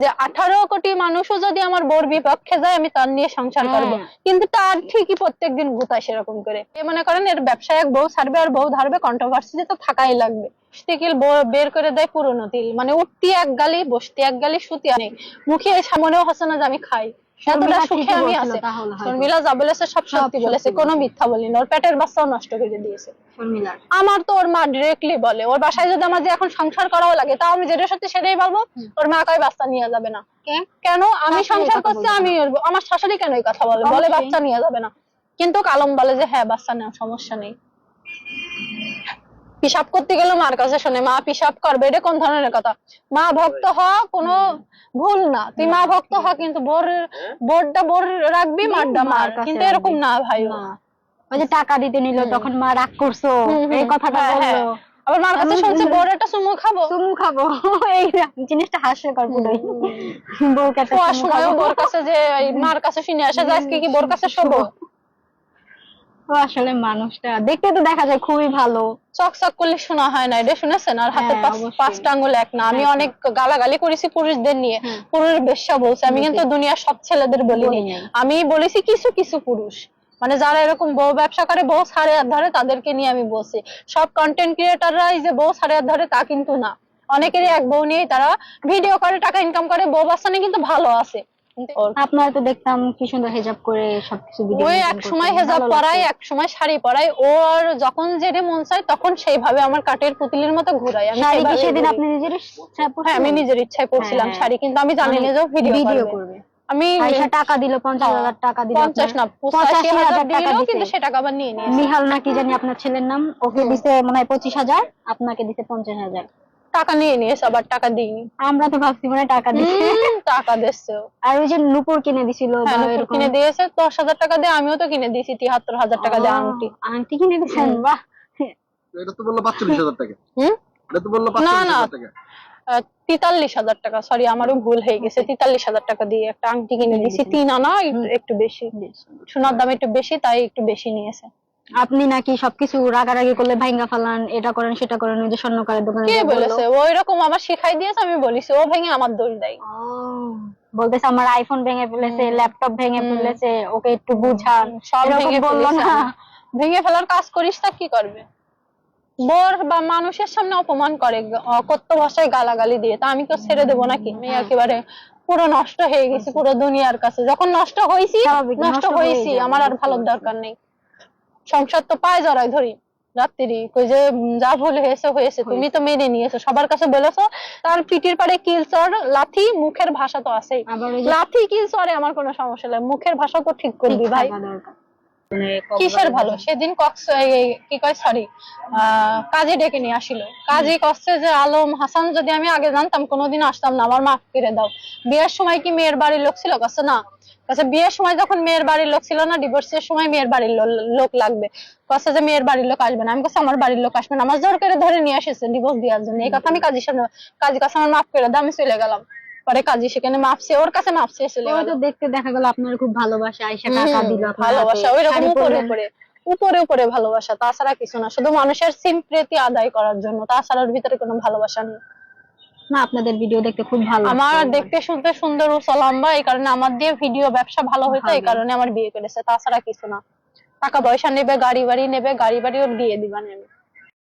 যে আঠারো কোটি মানুষও যদি আমার বোর বিপক্ষে যায় আমি তার নিয়ে সংসার করব। হ্যাঁ। কিন্তু তার ঠিকই প্রত্যেকদিন গুতায় সেরকম করে। এ মনে করেন এর ব্যবসায়িক বউ ছাড়বে আর বউ ধারবে কন্ট্রোভার্সি তো থাকাই লাগবে। তিল বের করে দেয় পুরনো তিল। মানে উঠতি এক গালি বসতি এক গালি সুতি অনেক মুখে সামনেও হচ্ছে না যে আমি খাই। এতটা সুখে আমি আছি। শর্মিলা যা বলেছে সব সত্যি বলেছে কোনো মিথ্যা বলিনি। ওর পেটের বাচ্চাও নষ্ট করে দিয়েছে। আমার তো ওর মা ডিরেক্টলি বলে ওর বাসায় যদি আমার যে এখন সংসার করাও লাগে তাও আমি যেটা সত্যি সেটাই বলব ওর মা কয় বাচ্চা নিয়ে যাবে না। কেন? আমি সংসার করছি আমি আমার শাশুড়ি কেন এই কথা বলে? বলে বাচ্চা নিয়ে যাবে না। কিন্তু কালম বলে যে হ্যাঁ বাচ্চা নেওয়া সমস্যা নেই। পিসাব করতে গেলে মার কাছে শোনে মা পিসাব করবে এটা কোন ধরনের কথা? মা ভক্ত হওয়া কোনো ভুল না। তুই মা ভক্ত হ কিন্তু বোর বোরটা বোর রাখবি মারটা মার কাছে কিন্তু এরকম না ভাই। ওই যে টাকা দিতে নিল তখন মা রাগ করছ এই কথাটা হ্যাঁ, হ্যাঁ। বলল আবার মার কাছে শুনছে বোর একটা চুমু খাব। চুমু খাব। এই জিনিসটা হাস্যকর পুরোই। চুমু সময় বোর কাছে যে মার কাছে শুনে আসে যে আজকে কি বোর কাছে শোবো? ও আসলে মানুষটা দেখতে তো দেখা যায় খুবই ভালো। চক চক করলে শোনা হয় না এটা শুনেছেন? আর হাতে হ্যাঁ। পাঁচটা আঙ্গুল এক না। আমি হ্যাঁ, অনেক গালাগালি করেছি পুরুষদের নিয়ে। পুরুষ বেশ্যা বলছে। আমি কিন্তু দুনিয়ার সব ছেলেদের বলিনি বলি আমি বলেছি কিছু কিছু পুরুষ। মানে যারা এরকম বউ ব্যবসা করে বউ সাড়ে হাত ধরে তাদেরকে নিয়ে আমি বলছি। সব কন্টেন্ট ক্রিয়েটাররাই যে বউ সাড়ে হাত ধরে তা কিন্তু না। অনেকেরই এক বউ নিয়েই তারা ভিডিও করে টাকা ইনকাম করে। বউ বাচ্চা নিয়ে কিন্তু ভালো আছে। আপনার তো দেখতাম কি সুন্দর হেজাব করে সবকিছু ওই এক সময় হেজাব পরায় এক সময় শাড়ি পরায়। ওর যখন যেটা মন চায় তখন সেইভাবে আমার কাঠের পুতুলের মতো ঘুরাই আমি শাড়ি কি সেদিন আপনি নিজের হ্যাঁ আমি নিজের ইচ্ছায় পড়ছিলাম হ্যাঁ, শাড়ি কিন্তু আমি জানি না যে ভিডিও করবে। আমি টাকা দিল পঞ্চাশ হাজার টাকা দিল পঞ্চাশ না পঁচাশি হাজার টাকা দিল কিন্তু সে টাকা আবার নিয়ে নিয়েছে। নিহাল না কি জানি আপনার ছেলের নাম ওকে দিছে মনে হয় পঁচিশ হাজার আপনাকে দিছে পঞ্চাশ হাজার। টাকা নিয়ে নিয়েছে আবার টাকা দিইনি আমরা তো ভাবছি মনে টাকা দিছে হুম, টাকা দিচ্ছে। আর ওই যে নুপুর কিনে দিছিল হ্যাঁ এরকম। কিনে দিয়েছে দশ হাজার টাকা দিয়ে আমিও তো কিনে দিয়েছি তিয়াত্তর হাজার টাকা দিয়ে আংটি। আংটি কিনে দিছেন বাহ। এটা তো বলল পাঁচচল্লিশ হাজার টাকা। হুম? এটা তো বলল না, না। হাজার টাকা। তিতাল্লিশ হাজার টাকা সরি আমারও ভুল হয়ে গেছে। তিতাল্লিশ হাজার টাকা দিয়ে একটা আংটি কিনে দিয়েছি তিন আনা একটু বেশি। সোনার দাম একটু বেশি তাই একটু বেশি নিয়েছে। আপনি নাকি সবকিছু রাগারাগি করলে ভাঙ্গা ফালান এটা করেন সেটা করেন ওই যে স্বর্ণকারের দোকানে কে বলেছে? ওই রকম আমার শিখাই দিয়েছে আমি বলিছি ও ভেঙে আমার দোষ দেয়। বলতেছে আমার আইফোন ভেঙে ফেলেছে ল্যাপটপ ভেঙে ফেলেছে ওকে একটু বুঝান। সব ভেঙে বলল না। ভেঙে ফেলার কাজ করিস তা কি করবে? বোর বা মানুষের সামনে অপমান করে অকথ্য ভাষায় গালাগালি দিয়ে তা আমি তো ছেড়ে দেবো নাকি? আমি। একেবারে পুরো নষ্ট হয়ে গেছি পুরো দুনিয়ার কাছে। যখন নষ্ট হয়েছি নষ্ট হয়েছি আমার আর ভালোর দরকার নেই। সংসার তো পায় জড়াই ধরি রাত্রি কই যে যা ভুল হয়েছে হয়েছে তুমি তো মেনে নিয়েছো সবার কাছে বলেছ তার পিটির পাড়ে কিলচর লাথি মুখের ভাষা তো আছেই। লাথি কিলচরে আমার কোনো সমস্যা নেই মুখের ভাষা তো ঠিক করবি ভাই। কিসের ভালো? সেদিন কক্স কি কয় সরি কাজে ডেকে নিয়ে আসিল। কাজে কষ্টে যে আলম হাসান যদি আমি আগে জানতাম কোনোদিন আসতাম না আমার মাফ করে দাও। বিয়ের সময় কি মেয়ের বাড়ির লোক ছিল? কাছে না। কাছে বিয়ের সময় যখন মেয়ের বাড়ির লোক ছিল না ডিভোর্সের সময় মেয়ের বাড়ির লোক লাগবে। কাছে যে মেয়ের বাড়ির লোক আসবে না। আমি কাছে আমার বাড়ির লোক আসবে না। আমার জোর করে ধরে নিয়ে এসেছে ডিভোর্স দেওয়ার জন্য। এই কথা আমি কাজীর সামনে কাজী কাছে আমার মাফ করে দাও আমি চলে গেলাম। পরে কাজী সেখানে চেয়ে ওর কাছে চেয়ে চলে গেল। দেখতে দেখা গেল আপনার খুব ভালোবাসা আইসা টাকা দিল ভালোবাসা ওই রকম উপরে উপরে উপরে উপরে ভালোবাসা তাছাড়া কিছু না। শুধু মানুষের সিম্প্রেতি আদায় করার জন্য তাছাড়া ওর ভিতরে কোনো ভালোবাসা নেই। না আপনাদের ভিডিও দেখতে খুব ভালো আমার দেখতে শুনতে সুন্দর ও লম্বা এই কারণে আমার দিয়ে ভিডিও ব্যবসা ভালো হইতো এই কারণে আমার বিয়ে করেছে। তাছাড়া কিছু না। টাকা পয়সা নেবে গাড়ি বাড়ি নেবে গাড়ি বাড়িও দিয়ে দিবা নেবে।